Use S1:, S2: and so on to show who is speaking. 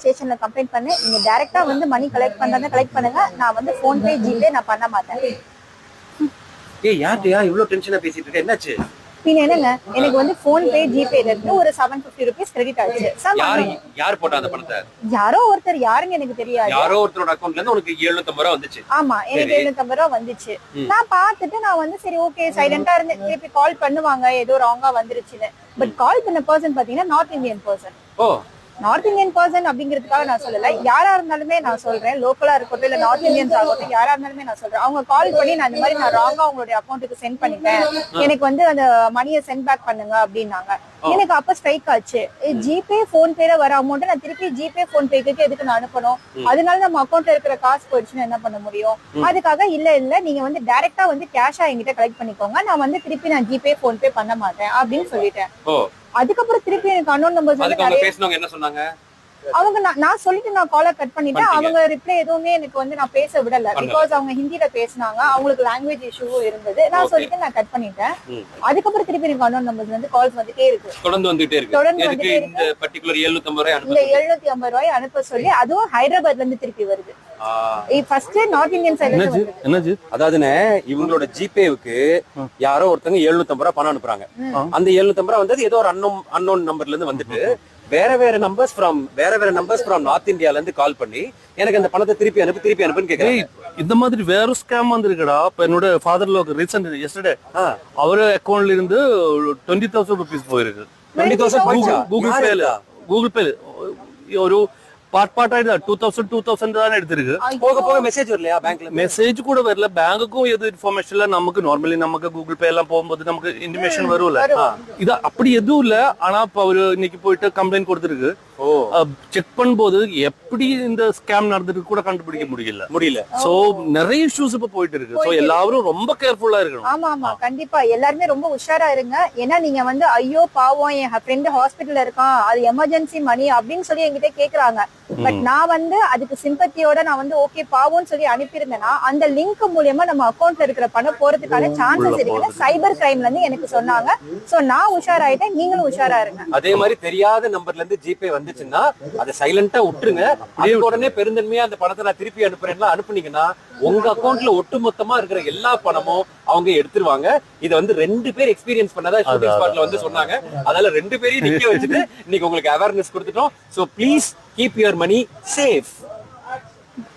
S1: ஸ்டேஷன்ல கம்ப்ளைண்ட் பண்ணு. நீங்க டைரக்டா வந்து மணி கலெக்ட் பண்றதா கலெக்ட் பண்ணுங்க. நான் வந்து போன் பே ஜிபே நான் பண்ண மாட்டேன்.
S2: ஏய் யார்கிட்டயா இவ்வளவு டென்ஷனா பேசிட்டு இருக்க? என்னாச்சு?
S1: பின்ன என்னங்க? எனக்கு வந்து போன் பே ஜிபேல இருந்து ஒரு செவன் பிப்டி ருபீஸ் கிரெடிட் ஆச்சு.
S2: யாரு. யார் போட்டா அந்த பணத்தை?
S1: யாரோ ஒருத்தர் யாருன்னு எனக்கு தெரியாது.
S2: யாரோ ஒருத்தரோட அக்கவுண்ட்ல இருந்து உனக்கு 750 ரூபா வந்துச்சு.
S1: ஆமா எனக்கு. எழுநூத்தம்பது ரூபா வந்துச்சு. நான் பார்த்துட்டு நான் வந்து சரி ஓகே சைலண்டா இருந்து திருப்பி கால் பண்ணுவாங்க. ஏதோ ராங்கா வந்துருச்சுன்னு. பட் கால் பண்ண பர்சன் பாத்தீங்கன்னா நார்த் இந்தியன் பர்சன்
S2: ஓ.
S1: நார்த் இந்தியன் பர்சன் அப்படிங்கிறதுக்காக நான் சொல்லல. யாரா இருந்தாலுமே நான் சொல்றேன். லோக்கலா இருக்கட்டும் இல்ல நார்த் இந்தியன்ஸ் ஆகட்டும் யாரா இருந்தாலுமே நான் சொல்றேன். அவங்க கால் பண்ணி நான் இந்த மாதிரி நான் ராங்கா உங்களுடைய அக்கௌண்ட்டுக்கு சென்ட் பண்ணிட்டேன். எனக்கு வந்து அந்த மணியை சென்ட் பேக் பண்ணுங்க அப்படின்னாங்க. எனக்கு அப்ப ஸ்ட்ரைக் ஆச்சு. ஜிபே போன் பேல வர அமௌண்ட் நான் திருப்பி ஜிபே போன் பேக்கு எதுக்கு நான் அனுப்பணும்? அதனால நம்ம அக்கௌண்ட்ல இருக்கிற காசு போயிடுச்சுன்னா என்ன பண்ண முடியும்? அதுக்காக இல்ல இல்ல நீங்க வந்து டைரக்டா வந்து கேஷா என்கிட்ட கலெக்ட் பண்ணிக்கோங்க. நான் வந்து திருப்பி நான் ஜிபே போன் பே பண்ண மாட்டேன் அப்படின்னு சொல்லிட்டேன். அதுக்கப்புறம் திருப்பி எனக்கு அன்னோன் நம்பர்ஸ் வந்து
S2: அதுக்கு அவங்க பேசுனவங்க என்ன சொன்னாங்க?
S1: அவங்க நான் சொல்லிட்டு நான் காலை கட் பண்ணிட்டேன். அவங்க ரிப்ளை எதுவுமே எனக்கு வந்து நான் பேச விடல. பிகாஸ் அவங்க ஹிந்தியில பேசினாங்க. அவங்களுக்கு லாங்குவேஜ் இஷ்யூ இருந்தது. நான் சொல்லிட்டு நான் கட் பண்ணிட்டேன். அதுக்கப்புறம் திருப்பி எனக்கு அன்னோன் நம்பர்ல இருந்து கால்ஸ் வந்துட்டே இருக்கு.
S2: தொடர்ந்து வந்துட்டே இருக்கு.
S1: தொடர்ந்து வந்துட்டே
S2: இருக்கு. பர்టిక్యులர் 750 ரூபாய்
S1: ரூபாய் அனுப்ப சொல்லி அதுவும் ஹைதராபாத்ல இருந்து திருப்பி வருது. நார்த் இந்தியன் சைடுல
S2: இவங்களோட ஜிபேவுக்கு யாரோ ஒருத்தங்க 750 ரூபாய் பணம் அனுப்புறாங்க. அந்த 750 ரூபாய் வந்தது ஏதோ ஒரு அன்னோன் அன்னோன் நம்பர்ல இருந்து வந்துட்டு வேற வேற நம்பர்ஸ் ஃப்ரம் வேற வேற நம்பர்ஸ் ஃப்ரம் நார்த் இந்தியால இருந்து கால் பண்ணி எனக்கு அந்த பணத்தை திருப்பி அனுப்பு திருப்பி அனுப்புன்னு கேக்குறேன்
S3: இந்த மாதிரி வேற ஸ்கேம் வந்திருக்கடா. இப்ப என்னோட ஃபாதர் ஒரு ரீசன்ட் எஸ்டர்டே அவரு அக்கவுண்ட்ல இருந்து டுவெண்ட்டி தௌசண்ட் ருபீஸ் போயிருக்கு.
S2: டுவெண்ட்டி
S3: தௌசண்ட்
S2: கூகுள்
S3: பேல
S2: கூகுள்
S3: பே ஒரு பார்ட் பார்ட் ஆயிடுதா. டூ தௌசண்ட் டூ தௌசண்ட் தான் எடுத்திருக்கு.
S2: போக போக மெசேஜ் வரலையா பேங்க்ல
S3: மெசேஜ் கூட வரல. பேங்குக்கும் எது இல்ல. நமக்கு நார்மலி நமக்கு கூகுள் பே எல்லாம் போகும்போது நமக்கு இன்டிமேஷன் வரும்ல. இது அப்படி எதுவும் இல்ல. ஆனா இப்ப அவரு இன்னைக்கு போயிட்டு கம்ப்ளைண்ட் கொடுத்திருக்கு. செக் பண்ணும்போது எப்படி இந்த ஸ்கேம் நடந்துட்டு கூட கண்டுபிடிக்க முடியல.
S2: முடியல.
S3: சோ நிறைய இஷ்யூஸ் இப்ப போயிட்டு இருக்கு. சோ எல்லாரும் ரொம்ப கேர்ஃபுல்லா இருக்கணும்.
S1: ஆமா ஆமா. கண்டிப்பா. எல்லாருமே ரொம்ப உஷாரா இருங்க. ஏன்னா நீங்க வந்து ஐயோ பாவம் என் ஃப்ரெண்ட் ஹாஸ்பிட்டல் இருக்கான். அது எமர்ஜென்சி மணி அப்படின்னு சொல்லி என்கிட்ட கேக்குறாங்க. பட் நான் வந்து அதுக்கு சிம்பத்தியோட நான் வந்து ஓகே பாவம்னு சொல்லி அனுப்பியிருந்தேன்னா அந்த லிங்க் மூலியமா நம்ம அக்கௌண்ட்ல இருக்கிற பணம் போறதுக்கான சான்சஸ் இருக்குன்னு சைபர் கிரைம்ல இருந்து எனக்கு சொன்னாங்க. சோ நான் உஷாராயிட்டேன் நீங்களும் உஷாரா இருங்க
S2: அதே மாதிரி தெரியாத நம்பர்ல இருந்து ஜிபே வந்துச்சுன்னா அதை சைலண்டா விட்டுருங்க. உடனே பெருந்தன்மையா அந்த பணத்தை நான் திருப்பி அனுப்புறேன்லாம் அனுப்புனீங்கன்னா உங்க அக்கௌண்ட்ல ஒட்டுமொத்தமா இருக்கிற எல்லா பணமும் அவங்க எடுத்துருவாங்க. இத வந்து ரெண்டு பேர் எக்ஸ்பீரியன்ஸ் பண்ணதா ஷூட்டிங் ஸ்பாட்ல வந்து சொன்னாங்க. அதனால ரெண்டு பேரையும் நிக்க வச்சுட்டு இன்னைக்கு உங்களுக்கு அவேர்னஸ் கொடுத்துட்டோம். So please keep your money safe